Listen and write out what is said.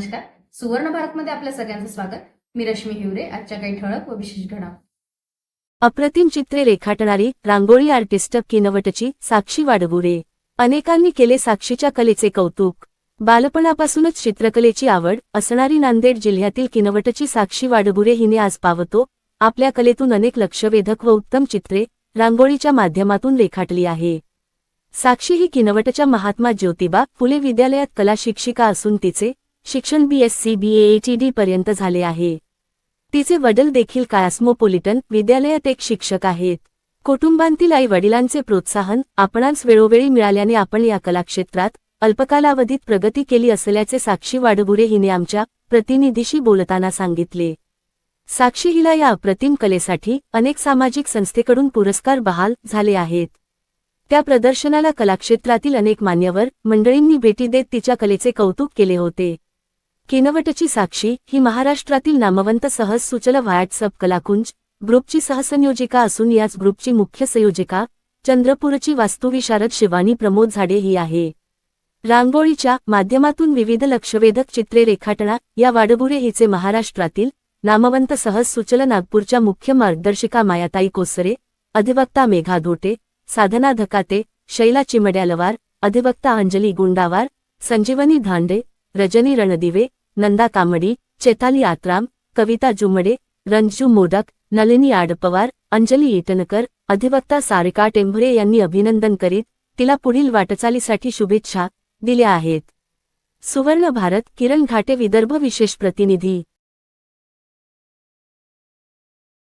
नमस्कार. सुवर्ण भारतमध्ये आपल्या सगळ्यांचं स्वागत. मी रश्मी हिवरे आजच्या काही ठळक व विशेष घडा अप्रतिम चित्रे रेखाटणारी रांगोळी आर्टिस्ट किनवटची साक्षी वाडगुरे अनेकांनी केले साक्षीच्या कलेचे कौतुक. बालपणापासूनच चित्रकलेची आवड असणारी नांदेड जिल्ह्यातील किनवटची साक्षी वाडगुरे हिने आज पावतो. आपल्या कलेतून अनेक लक्षवेधक व उत्तम चित्रे रांगोळीच्या माध्यमातून रेखाटली आहे. साक्षी ही किनवटच्या महात्मा ज्योतिबा फुले विद्यालयात कला शिक्षिका असून तिचे शिक्षण बीएससी बीएचईडी पर्यंत झाले आहे. तिचे वडील देखील कास्मोपोलिटन विद्यालयात एक शिक्षक आहेत. कुटुंबांतील आई वडिलांचे प्रोत्साहन आपणास वेळोवेळी मिळाल्याने आपण या कलाक्षेत्रात अल्पकालावधीत प्रगती केली असल्याचे साक्षी वाडबुरे हिने आमच्या प्रतिनिधीशी बोलताना सांगितले. साक्षी हिला या अप्रतिम कलेसाठी अनेक सामाजिक संस्थेकडून पुरस्कार बहाल झाले आहेत. त्या प्रदर्शनाला कलाक्षेत्रातील अनेक मान्यवर मंडळींनी भेटी देत तिच्या कलेचे कौतुक केले होते. किनवटची साक्षी ही महाराष्ट्रातील नामवंत सहज सुचल व्हॉट्सअप कलाकुंज ग्रुपची सहसंयोजिका असून याच ग्रुपची मुख्य संयोजिका चंद्रपूरची वास्तुविशारद शिवानी प्रमोद झाडे ही आहे. रांगोळीच्या माध्यमातून विविध लक्षवेधक चित्रे रेखाटणा या वाडबुरे हिचे महाराष्ट्रातील नामवंत सहज सुचल नागपूरच्या मुख्य मार्गदर्शिका मायाताई कोसरे अधिवक्ता मेघा धोटे साधना धकाते शैला चिमड्यालवार अधिवक्ता अंजली गुंडावार संजीवनी धांडे रजनी रणदिवे नंदा कामडी चेताली आत्राम कविता जुमडे रंजू मोदक नलिनी आडपवार अंजली इटनकर अधिवक्ता सारिका टेंभरे यांनी अभिनंदन करीत तिला पुढील वाटचालीसाठी शुभेच्छा दिल्या आहेत. सुवर्ण भारत किरण घाटे विदर्भ विशेष प्रतिनिधी.